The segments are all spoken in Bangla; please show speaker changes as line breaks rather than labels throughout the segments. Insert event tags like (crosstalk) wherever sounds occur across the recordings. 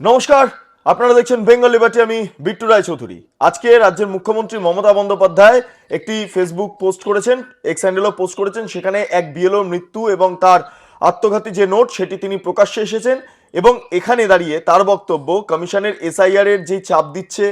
নমস্কার, আপনারা দেখছেন বেঙ্গল লিবার্টি আমি বিট্টু রায় চৌধুরী আজকে রাজ্যের মুখ্যমন্ত্রী মমতা বন্দ্যোপাধ্যায় একটি ফেসবুক পোস্ট করেছেন এক্স হ্যান্ডেলও পোস্ট করেছেন, সেখানে এক বিএলও মৃত্যু এবং তার আত্মঘাতী যে নোট সেটি তিনি প্রকাশ্যে এসেছেন এবং এখানে দাঁড়িয়ে তার বক্তব্য, কমিশনের এসআইআর এর যে চাপ দিচ্ছে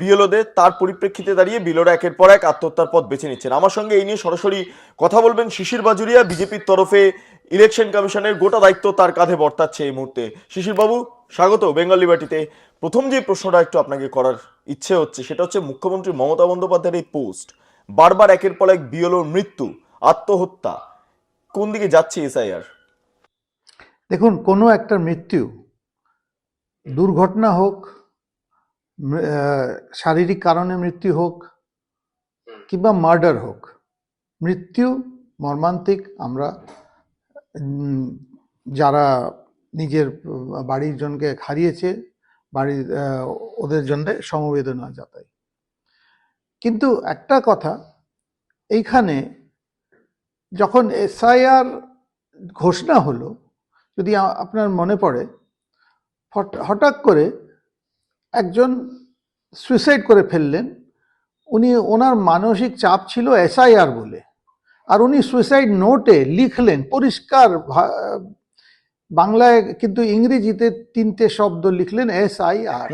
বিএলওদের তার পরিপ্রেক্ষিতে দাঁড়িয়ে বিএলওরা একের পর এক আত্মহত্যার পথ বেছে নিচ্ছেন। আমার সঙ্গে এই নিয়ে সরাসরি কথা বলবেন শিশির বাজুরিয়া বিজেপির তরফে ইলেকশন কমিশনের গোটা দায়িত্ব তার কাঁধে বর্তাচ্ছে এই মুহূর্তে। শিশির বাবু স্বাগত, বেঙ্গল লিবার্টিতে। প্রথম যে প্রশ্নটা একটু আপনাকে করার ইচ্ছে হচ্ছে, সেটা হচ্ছে মুখ্যমন্ত্রী মমতা বন্দ্যোপাধ্যায়ের এই পোস্ট, বারবার একের পর এক বিএলওর মৃত্যু, আত্মহত্যা, কোন দিকে যাচ্ছে এসআইআর?
দেখুন, কোনো একটা মৃত্যু, দুর্ঘটনা হোক শারীরিক কারণে মৃত্যু হোক, কিংবা মার্ডার হোক, মৃত্যু মর্মান্তিক আমরা যারা নিজের বাড়ির জনকে হারিয়েছে, বাড়ির ওদের জন্য সমবেদনা জাতাই। কিন্তু একটা কথা, এইখানে যখন এসআইআর ঘোষণা হলো, যদি আপনার মনে পড়ে হঠাৎ করে একজন সুইসাইড করে ফেললেন, উনি ওনার মানসিক চাপ ছিল এসআইআর বলে। আর উনি সুইসাইড নোটে লিখলেন, পরিষ্কার বাংলায় কিন্তু ইংরেজিতে তিনটে শব্দ লিখলেন এস আই আর।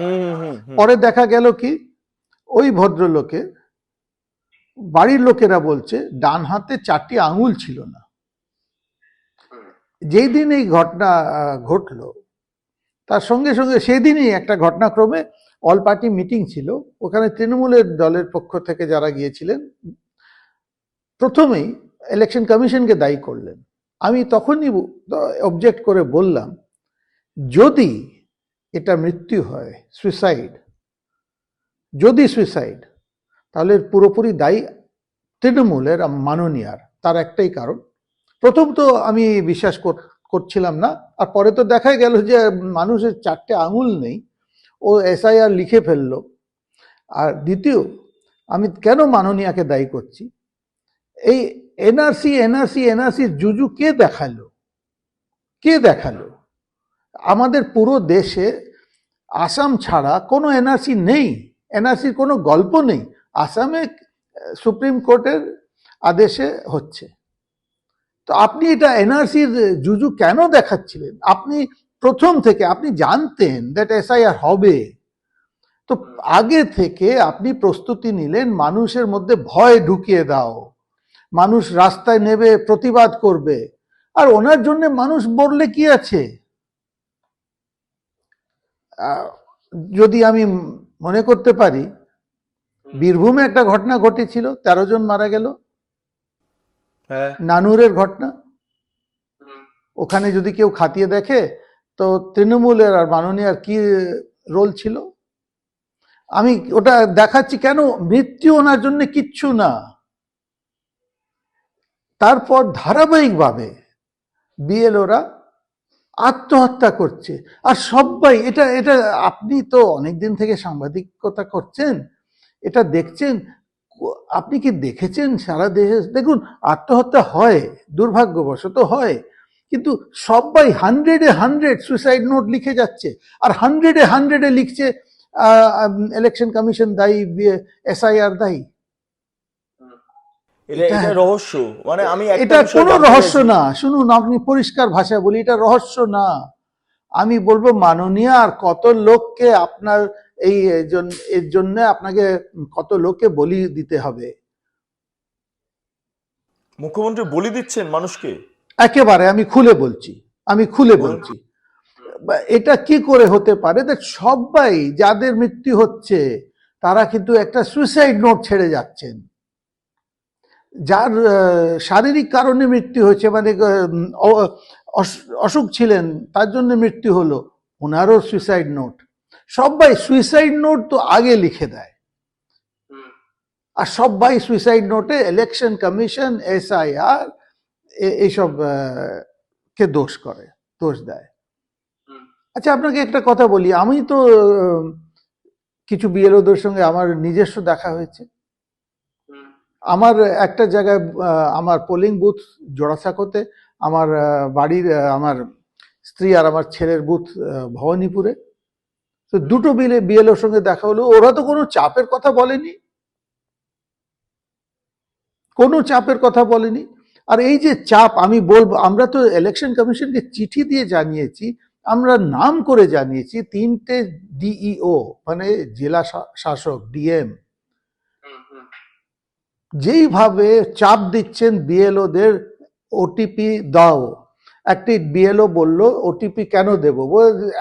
পরে দেখা গেল কি ওই ভদ্রলোকে বাড়ির লোকেরা বলছে ডান হাতে চারটি আঙুল ছিল না। যেই দিন এই ঘটনা ঘটলো তার সঙ্গে সঙ্গে সেদিনই একটা ঘটনাক্রমে অল পার্টি মিটিং ছিল। ওখানে তৃণমূলের দলের পক্ষ থেকে যারা গিয়েছিলেন প্রথমেই ইলেকশন কমিশনকে দায়ী করলেন। আমি তখনই অবজেক্ট করে বললাম, যদি এটা মৃত্যু হয় সুইসাইড যদি সুইসাইড তাহলে পুরোপুরি দায়ী তৃণমূলের মাননীয়ার তার একটাই কারণ। প্রথম তো আমি বিশ্বাস কর- করছিলাম না, আর পরে তো দেখা গেল যে মানুষের চারটে আঙুল নেই, ও এসআইআর লিখে ফেলল। আর দ্বিতীয়, আমি কেন মাননীয়াকে দায়ী করছি? এই এনআরসি এনআরসি এনআরসির জুজু কে দেখাল? কে দেখাল? আমাদের পুরো দেশে আসাম ছাড়া কোনো এনআরসি নেই। এনআরসির কোনো গল্প নেই। আসামে সুপ্রিম কোর্টের আদেশে হচ্ছে। তো আপনি এটা এনআরসির জুজু কেন দেখাচ্ছিলেন? আপনি প্রথম থেকে আপনি জানতেন দ্যাট এসআইআর হবে। তো আগে থেকে আপনি প্রস্তুতি নিলেন মানুষের মধ্যে ভয় ঢুকিয়ে দাও। মানুষ রাস্তায় নেবে প্রতিবাদ করবে। আর ওনার জন্য মানুষ বললে কি আছে? যদি আমি মনে করতে পারি বীরভূমে একটা ঘটনা ঘটেছিল তেরো জন মারা গেল।
হ্যাঁ।
নানুরের ঘটনা। ওখানে যদি কেউ খাতিয়ে দেখে তো তৃণমূলের আর মাননীয়ার কি রোল ছিল? আমি ওটা দেখাচ্ছি কেন? মৃত্যু ওনার জন্য কিচ্ছু না। তারপর ধারাবাহিকভাবে বিএলওরা আত্মহত্যা করছে। আর সবাই, এটা এটা আপনি তো অনেক দিন থেকে সাংবাদিকতা করছেন, এটা দেখছেন, আপনি কি দেখেছেন সারা দেশে? দেখুন, আত্মহত্যা হয়, দুর্ভাগ্যবশত হয়, কিন্তু সবাই হান্ড্রেডে হান্ড্রেড সুইসাইড নোট লিখে যাচ্ছে, আর হান্ড্রেডে হান্ড্রেডে লিখছে ইলেকশন কমিশন দায়ী এসআইআর দায়ী।
এটা এটা- রহস্য। মানে আমি
এটা কোনো রহস্য না। শুনুন আপনি পরিষ্কার ভাষায় বলি এটা রহস্য না। আমি বলব মাননীয় আর কত লোককে আপনার এই এর জন্য আপনাকে কত লোককে বলি দিতে হবে।
মুখ্যমন্ত্রী বলি দিচ্ছেন মানুষকে?
একেবারে আমি খুলে বলছি। আমি খুলে বলছি। এটা কি করে হতে পারে? দেখ সবাই যাদের মৃত্যু হচ্ছে তারা কিন্তু একটা সুইসাইড নোট ছেড়ে যাচ্ছেন। যার শারীরিক কারণে মৃত্যু হয়েছে মানে অসুখ ছিলেন তার জন্য মৃত্যু হলো। ওনারও সুইসাইড নোট সবাই সুইসাইড নোট তো আগে লিখে দেয়। আর সবাই সুইসাইড নোটে ইলেকশন কমিশন এসআইআর এইসব কে দোষ করে দোষ দেয়। আচ্ছা আপনাকে একটা কথা বলি। আমি তো কিছু বিএলওদের সঙ্গে আমার নিজস্ব দেখা হয়েছে। আমার একটা জায়গায় আমার পোলিং বুথ জোড়াসাঁকোতে আমার বাড়ির আমার স্ত্রী আর আমার ছেলের বুথ ভবানীপুরে। তো দুটো বিলে, বিএলওর সঙ্গে দেখা হলো। ওরা তো কোনো চাপের কথা বলেনি। কোনো চাপের কথা বলেনি। আর এই যে চাপ, আমি বলব, আমরা তো ইলেকশন কমিশনকে চিঠি দিয়ে জানিয়েছি, আমরা নাম করে জানিয়েছি, তিনটে ডিইও মানে জেলা শাসক ডিএম যেইভাবে চাপ দিচ্ছেন বিএলওদের ওটিপি দাও। একটি বিএলও বলল ওটিপি কেন দেবো?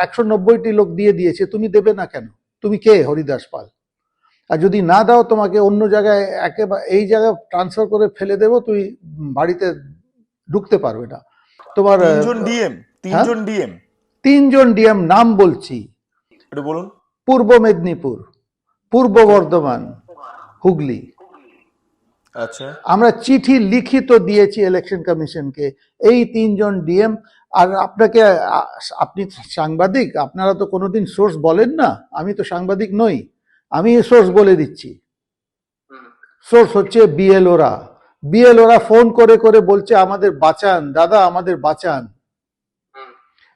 একশো নব্বইটি লোক দিয়ে দিয়েছে তুমি দেবে না কেন? তুমি কে হরিদাস পাল? আর যদি না দাও তোমাকে অন্য জায়গায় একেবারে এই জায়গায় ট্রান্সফার করে ফেলে দেবো তুই বাড়িতে ঢুকতে পারবে না। তোমার
তিনজন ডিএম তিনজন ডিএম
তিনজন ডিএম নাম বলছি।
বলুন।
পূর্ব মেদিনীপুর পূর্ব বর্ধমান হুগলি। আমরা চিঠি লিখিত দিয়েছি ইলেকশন কমিশনকে। এই তিনজন ডিএম আর আপনাকে আপনি সাংবাদিক আপনারা তো কোনোদিন সোর্স বলেন না। আমি তো সাংবাদিক নই। আমি সোর্স বলে দিচ্ছি। সোর্স হচ্ছে বিএলওরা বিএলওরা ফোন করে করে বলছে আমাদের বাঁচান দাদা আমাদের বাঁচান।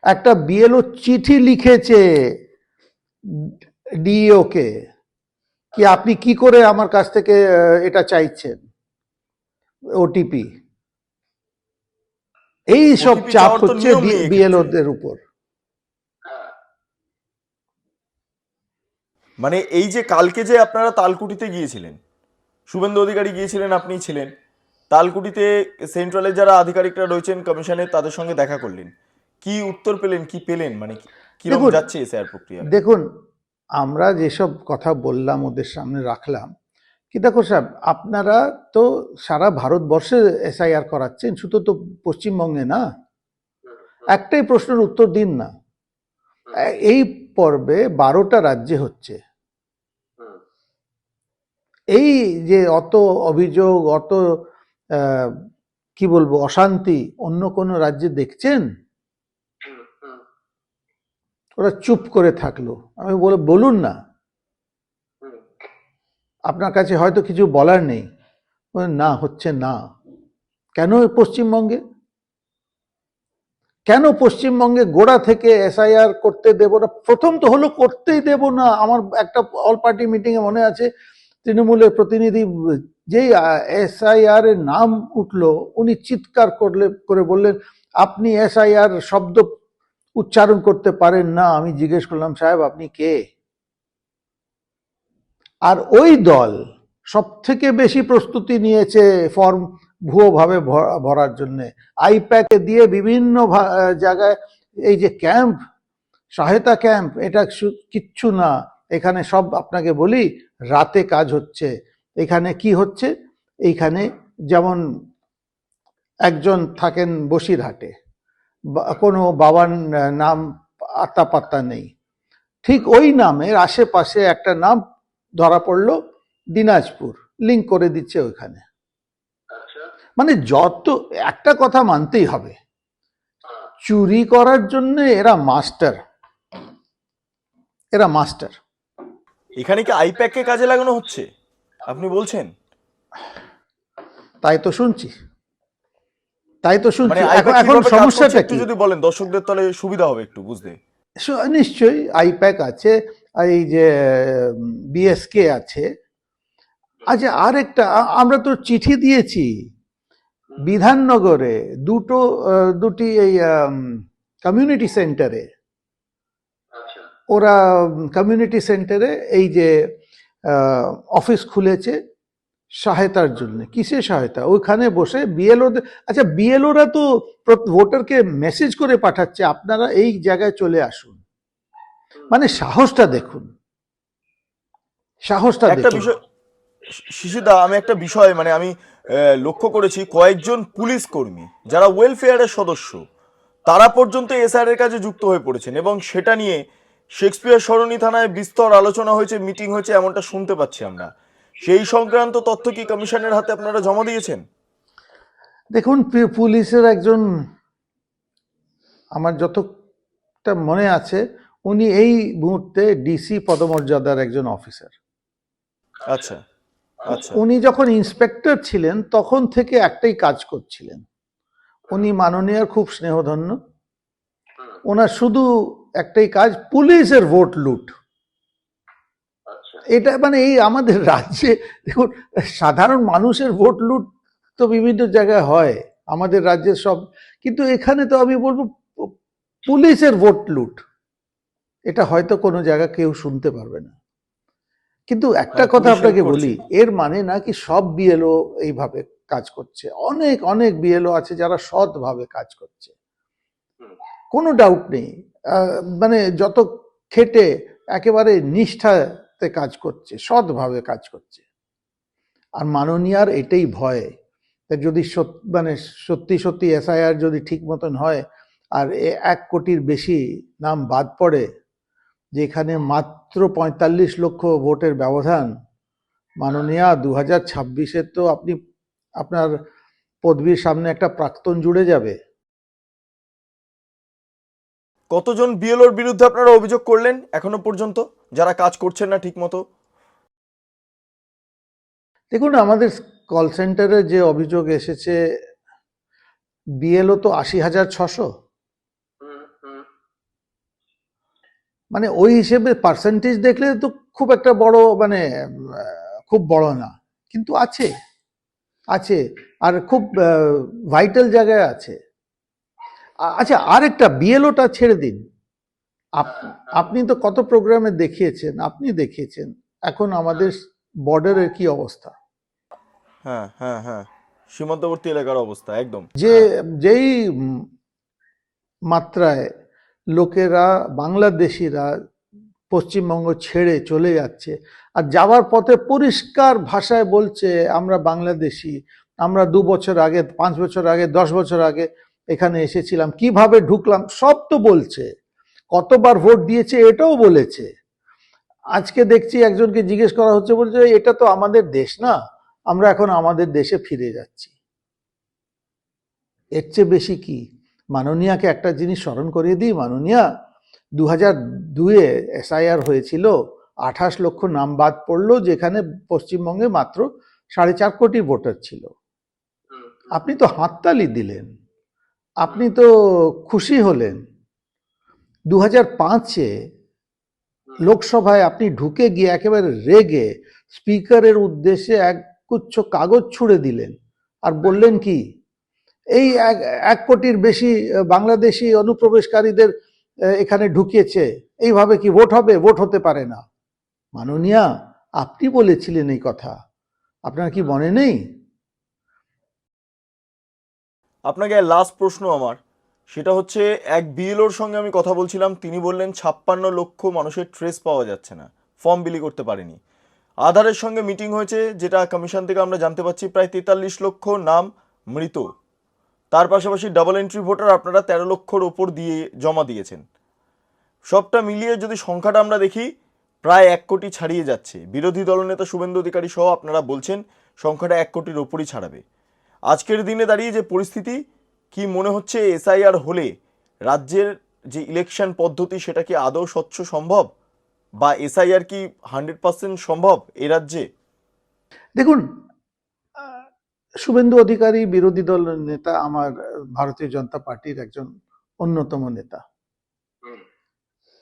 একটা বিএলও চিঠি লিখেছে ডিইও কে কি আপনি কি করে আমার কাছ থেকে এটা চাইছেন? ওটিপি এই সব চাপ হচ্ছে বিএলওদের উপর।
মানে এই যে কালকে যে আপনারা তালকুটিতে গিয়েছিলেন শুভেন্দু অধিকারী গিয়েছিলেন আপনি ছিলেন তালকুটিতে সেন্ট্রালের যারা আধিকারিকরা রয়েছেন কমিশনের তাদের সঙ্গে দেখা করলেন। কি উত্তর পেলেন কি পেলেন? মানে কি- কীরকম যাচ্ছে এসআইআর প্রক্রিয়া?
দেখুন আমরা যেসব কথা বললাম ওদের সামনে রাখলাম কি দেখো সাহেব, আপনারা তো সারা ভারতবর্ষে এসআইআর করাচ্ছেন, শুধু তো পশ্চিমবঙ্গে না। একটাই প্রশ্নের উত্তর দিন না। এই পর্বে বারোটা রাজ্যে হচ্ছে। এই যে অত অভিযোগ, অত কি বলব, অশান্তি অন্য কোনো রাজ্যে দেখছেন? ওরা চুপ করে থাকল। আমি বলে, বলুন না। আপনার কাছে হয়তো কিছু বলার নেই। না, হচ্ছে না। কেন পশ্চিমবঙ্গে? কেন পশ্চিমবঙ্গে গোড়া থেকে এসআইআর করতে দেব না? প্রথম তো হলো করতেই দেব না। আমার একটা অল পার্টি মিটিংয়ে মনে আছে, তৃণমূলের প্রতিনিধি যেই এসআইআর এর নাম উঠল, উনি চিৎকার করলে, করে বললেন, আপনি এসআইআর শব্দ উচ্চারণ করতে পারেন না। আমি জিজ্ঞেস করলাম, সাহেব, আপনি কে? আর ওই দল সব থেকে বেশি প্রস্তুতি নিয়েছে ফর্ম ভুয়োভাবে ভরা- ভরার জন্য। আইপ্যাকে দিয়ে বিভিন্ন জায়গায় এই যে ক্যাম্প, সহায়তা ক্যাম্প, এটা কিচ্ছু না। এখানে সব আপনাকে বলি, রাতে কাজ হচ্ছে। এখানে কি হচ্ছে? এইখানে যেমন একজন থাকেন বসিরহাটে কোনো বাবার নাম আত্মাপাত্তা নেই। ঠিক ওই নামের আশেপাশে একটা নাম ধরা পড়ল দিনাজপুর। লিঙ্ক করে দিচ্ছে ওইখানে। মানে যত একটা কথা মানতেই হবে। চুরি করার জন্য এরা মাস্টার এরা মাস্টার
এখানে কি আইপ্যাককে কাজে লাগানো হচ্ছে? আপনি বলছেন।
তাই তো শুনছি। তাই তো শুনছি।
মানে
এখন সমস্যাটা
একটু
কি?
যদি বলেন দর্শকদের তাহলে সুবিধা হবে একটু বুঝতে।
নিশ্চয়ই আইপ্যাক আছে। এই যে বিএসকে আছে। আচ্ছা আর একটা আমরা তো চিঠি দিয়েছি। বিধাননগরে দুটো দুটি এই কমিউনিটি সেন্টারে ওরা কমিউনিটি সেন্টারে এই যে অফিস খুলেছে সহায়তার জন্য। কিসের সহায়তা? ওইখানে বসে বিএলও আচ্ছা বিএলওরা তো ভোটারকে মেসেজ করে পাঠাচ্ছে। আপনারা এই জায়গায় চলে আসুন। মানে সাহসটা দেখুন। সাহসটা
একটা বিষয় শিশুদা আমি একটা বিষয় মানে আমি লক্ষ্য করেছি কয়েকজন পুলিশ কর্মী যারা ওয়েলফেয়ারের সদস্য তারা পর্যন্ত এসআর এর কাজে যুক্ত হয়ে পড়েছেন এবং সেটা নিয়ে শেক্সপিয়ার সরণি থানায় বিস্তর আলোচনা হয়েছে মিটিং হয়েছে এমনটা শুনতে পাচ্ছি আমরা। সেই সংক্রান্ত তথ্য কি কমিশনের হাতে আপনারা জমা দিয়েছেন?
দেখুন পুলিশের একজন আমার যতটা মনে আছে উনি এই মুহূর্তে ডিসি পদমর্যাদার একজন অফিসার।
আচ্ছা আচ্ছা।
উনি যখন ইন্সপেক্টর ছিলেন তখন থেকে একটাই কাজ করছিলেন। উনি মাননীয় খুব স্নেহধন্য। ওনার শুধু একটাই কাজ পুলিশের ভোট লুট। এটা মানে এই আমাদের রাজ্যে দেখুন সাধারণ মানুষের ভোট লুট তো বিভিন্ন জায়গায় হয় আমাদের রাজ্যের সব। কিন্তু এখানে তো আমি বলব পুলিশের ভোট লুট। এটা হয়তো কোনো জায়গা কেউ শুনতে পারবে না। কিন্তু একটা
হ্যাঁ,
কথা আপনাকে বলি এর মানে না কি সব বিএলও এইভাবে কাজ করছে। অনেক অনেক বিএলও আছে যারা সৎভাবে কাজ করছে। কোনো ডাউট নেই। মানে যত খেটে একেবারে নিষ্ঠাতে কাজ করছে সৎভাবে কাজ করছে। আর মাননীয়ার এটাই ভয়। যদি সত- মানে সত্যি সত্যি এসআইআর যদি ঠিক মতন হয় আর এক কোটির বেশি নাম বাদ পড়ে যেখানে মাত্র পঁয়তাল্লিশ লক্ষ ভোটের ব্যবধান মাননীয়া দু হাজার ছাব্বিশে তো আপনি আপনার পদবীর সামনে একটা প্রাক্তন জুড়ে যাবে।
কতজন বিএলওর বিরুদ্ধে আপনারা অভিযোগ করলেন এখনও পর্যন্ত? যারা কাজ করছেন না ঠিক মতো
দেখুন আমাদের কল সেন্টারে যে অভিযোগ এসেছে বিএলও তো আশি হাজার ছশো। মানে ওই হিসেবে পার্সেন্টেজ দেখলে তো খুব একটা বড় মানে খুব বড় না। কিন্তু আছে আছে। আর খুব ভাইটাল জায়গায় আছে। আচ্ছা আর একটা বিএলওটা ছেড়ে দিন। আপ- আপনি তো কত প্রোগ্রামে দেখিয়েছেন আপনি দেখিয়েছেন। এখন আমাদের বর্ডারের কি অবস্থা?
হ্যাঁ হ্যাঁ হ্যাঁ। সীমান্তবর্তী এলাকার অবস্থা একদম।
যে যেই মাত্রায় লোকেরা, বাংলাদেশিরা পশ্চিমবঙ্গ ছেড়ে চলে যাচ্ছে। আর যাওয়ার পথে পরিষ্কার ভাষায় বলছে, আমরা বাংলাদেশি। আমরা দু বছর আগে, পাঁচ বছর আগে, দশ বছর আগে এখানে এসেছিলাম। কীভাবে ঢুকলাম? সব তো বলছে। কতবার ভোট দিয়েছে এটাও বলেছে। আজকে দেখছি একজনকে জিজ্ঞেস করা হচ্ছে, বলছে, এটা তো আমাদের দেশ না। আমরা এখন আমাদের দেশে ফিরে যাচ্ছি। এর চেয়ে বেশি কি? মাননীয়াকে একটা জিনিস স্মরণ করিয়ে দিই, মাননীয়া দু হাজার দুয়ে এসআইআর হয়েছিল, আঠাশ লক্ষ নাম বাদ পড়ল, যেখানে পশ্চিমবঙ্গে মাত্র সাড়ে চার কোটি ভোটার ছিল। আপনি তো হাততালি দিলেন, আপনি তো খুশি হলেন। দু হাজার পাঁচে লোকসভায় আপনি ঢুকে গিয়ে একেবারে রেগে স্পিকারের উদ্দেশ্যে এক গুচ্ছ কাগজ ছুড়ে দিলেন, আর বললেন কি এই এক কোটির বেশি বাংলাদেশি অনুপ্রবেশকারীদের এখানে ঢুকিয়েছে। এইভাবে কি ভোট হবে? ভোট হতে পারে না। মাননীয়া, আপনি বলেছিলেন এই কথা। আপনার কি মনে নেই?
আপনাকে লাস্ট প্রশ্ন আমার। সেটা হচ্ছে, এক বিএলওর সঙ্গে আমি কথা বলছিলাম, তিনি বললেন ছাপ্পান্ন লক্ষ মানুষের ট্রেস পাওয়া যাচ্ছে না। ফর্ম বিলি করতে পারেনি। আধারের সঙ্গে মিটিং হয়েছে, যেটা কমিশন থেকে আমরা জানতে পারছি, প্রায় তেতাল্লিশ লক্ষ নাম মৃত। তার পাশাপাশি ডাবল এন্ট্রি ভোটার আপনারা তেরো লক্ষর ওপর দিয়ে জমা দিয়েছেন। সবটা মিলিয়ে যদি সংখ্যাটা আমরা দেখি, প্রায় এক কোটি ছাড়িয়ে যাচ্ছে। বিরোধী দলনেতা শুভেন্দু অধিকারী সহ আপনারা বলছেন, সংখ্যাটা এক কোটির ওপরই ছাড়াবে। আজকের দিনে দাঁড়িয়ে যে পরিস্থিতি, কি মনে হচ্ছে এসআইআর হলে রাজ্যের যে ইলেকশন পদ্ধতি, সেটা কি আদৌ স্বচ্ছ সম্ভব? বা এসআইআর কি হান্ড্রেড পার্সেন্ট সম্ভব এ রাজ্যে?
দেখুন শুভেন্দু অধিকারী বিরোধী দল নেতা আমার ভারতীয় জনতা পার্টির একজন অন্যতম নেতা।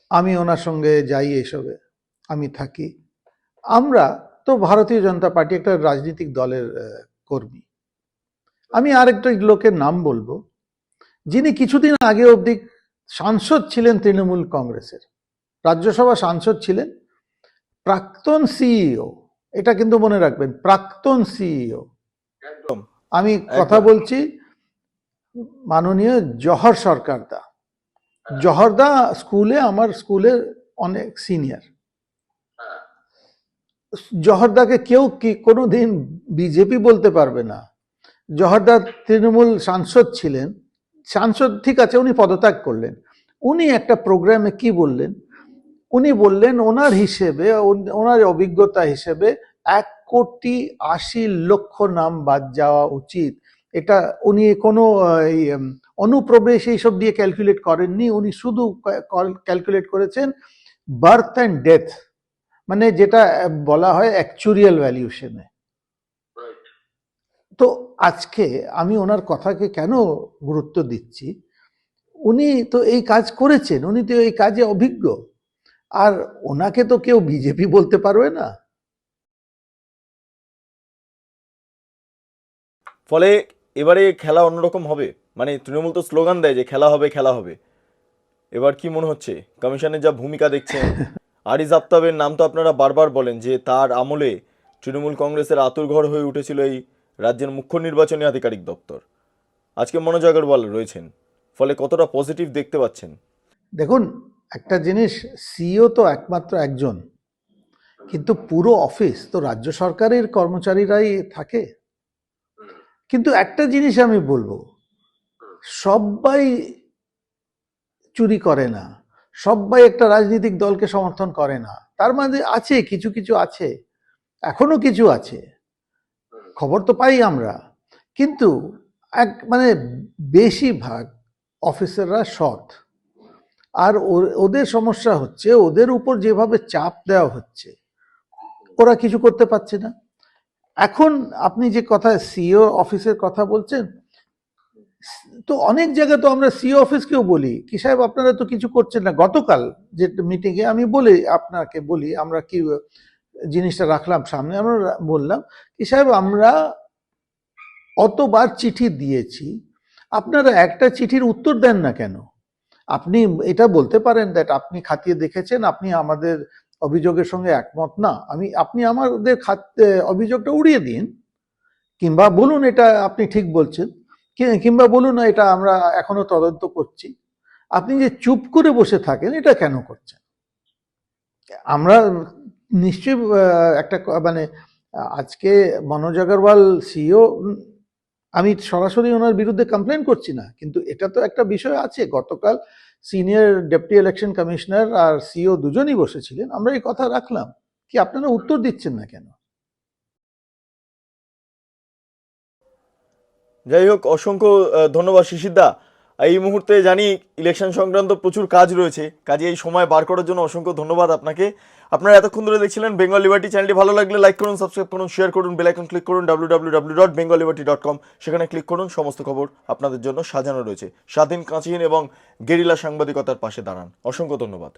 আমি ওনার সঙ্গে যাই এসবে আমি থাকি। আমরা তো ভারতীয় জনতা পার্টি একটা রাজনৈতিক দলের কর্মী। আমি আরেকটা লোকের নাম বলব যিনি কিছুদিন আগে অবধি সাংসদ ছিলেন তৃণমূল কংগ্রেসের। রাজ্যসভা সাংসদ ছিলেন প্রাক্তন সিইও এটা কিন্তু মনে রাখবেন প্রাক্তন সিইও আমি কথা বলছি মাননীয় জহর সরকার দা। জহরদা স্কুলে আমার স্কুলের অনেক সিনিয়র। জহরদাকে কেউ কি কোনোদিন বিজেপি বলতে পারবে না। জহরদা তৃণমূল সাংসদ ছিলেন। সাংসদ ঠিক আছে উনি পদত্যাগ করলেন। উনি একটা প্রোগ্রামে কি বললেন? উনি বললেন ওনার হিসেবে ওনার অভিজ্ঞতা হিসেবে এক কোটি আশি লক্ষ নাম বাদ যাওয়া উচিত। এটা উনি কোনো এই, অনুপ্রবেশ এইসব দিয়ে ক্যালকুলেট করেননি। উনি শুধু ক্যালকুলেট করেছেন বার্থ অ্যান্ড ডেথ মানে যেটা বলা হয় অ্যাকচুরিয়াল ভ্যালিউশনে তো আজকে আমি ওনার কথাকে কেন গুরুত্ব দিচ্ছি? উনি তো এই কাজ করেছেন উনি তো এই কাজে অভিজ্ঞ। আর ওনাকে তো কেউ বিজেপি বলতে পারবে না।
ফলে এবারে খেলা অন্যরকম হবে। মানে তৃণমূল তো স্লোগান দেয় যে খেলা হবে খেলা হবে। এবার কি মনে হচ্ছে? কমিশনের যা ভূমিকা দেখছেন (laughs) আরিজ আফতাবের নাম তো আপনারা বারবার বলেন যে তার আমলে তৃণমূল কংগ্রেসের আতুরঘর হয়ে উঠেছিল এই রাজ্যের মুখ্য নির্বাচনী আধিকারিক দপ্তর। আজকে মনোজ আগরওয়াল রয়েছেন ফলে কতটা পজিটিভ দেখতে পাচ্ছেন?
দেখুন একটা জিনিস সিও তো একমাত্র একজন কিন্তু পুরো অফিস তো রাজ্য সরকারের কর্মচারীরাই থাকে। কিন্তু একটা জিনিস আমি বলব সবাই চুরি করে না সবাই একটা রাজনৈতিক দলকে সমর্থন করে না, তার মাঝে আছে, কিছু কিছু আছে, এখনও কিছু আছে, খবর তো পাই আমরা, কিন্তু এক মানে বেশিরভাগ অফিসাররা সৎ, আর ওদের সমস্যা হচ্ছে, ওদের উপর যেভাবে চাপ দেওয়া হচ্ছে, ওরা কিছু করতে পারছে না। এখন আপনি যে কথা সিও অফিসের কথা বলছেন, তো অনেক জায়গায় তো আমরা সিও অফিসকেও বলি। কি সাহেব, আপনারা তো কিছু করছেন না। গতকাল যে মিটিংয়ে আমি বলি আপনাকে বলি, আমরা কি জিনিসটা রাখলাম সামনে, আমরা বললাম, কি সাহেব, আমরা অতবার চিঠি দিয়েছি, আপনারা একটা চিঠির উত্তর দেন না কেন? আপনি এটা বলতে পারেন দ্যাট আপনি খাতিয়ে দেখেছেন, আপনি আমাদের অভিযোগের সঙ্গে একমত না। আমি, আপনি আমাদের অভিযোগটা উড়িয়ে দিন, কিংবা বলুন এটা আপনি ঠিক বলছেন কিংবা বলুন এটা আমরা এখনও তদন্ত করছি। আপনি যে চুপ করে বসে থাকেন, এটা কেন করছেন? আমরা নিশ্চয়ই একটা মানে আজকে মনোজ আগরওয়াল সিও আমি সরাসরি ওনার বিরুদ্ধে কমপ্লেন করছি না, কিন্তু এটা তো একটা বিষয় আছে। গতকাল সিনিয়র ডেপুটি ইলেকশন কমিশনার আর সিও দুজনই বসেছিলেন, আমরা এই কথা রাখলাম। কি আপনারা উত্তর দিচ্ছেন না কেন?
যাই হোক, অসংখ্য ধন্যবাদ শিশিদা এই মুহূর্তে জানি ইলেকশন সংক্রান্ত প্রচুর কাজ রয়েছে, কাজে এই সময় বার করার জন্য অসংখ্য ধন্যবাদ আপনাকে। আপনারা এতক্ষণ ধরে দেখছিলেন বেঙ্গল লিবার্টি চ্যানেলটি ভালো লাগলে লাইক করুন সাবস্ক্রাইব করুন শেয়ার করুন বেলাইকন ক্লিক করুন W W W dot Bengal liberty dot com সেখানে ক্লিক করুন, সমস্ত খবর আপনাদের জন্য সাজানো রয়েছে। স্বাধীন, কাঁচিহীন এবং গেরিলা সাংবাদিকতার পাশে দাঁড়ান। অসংখ্য ধন্যবাদ।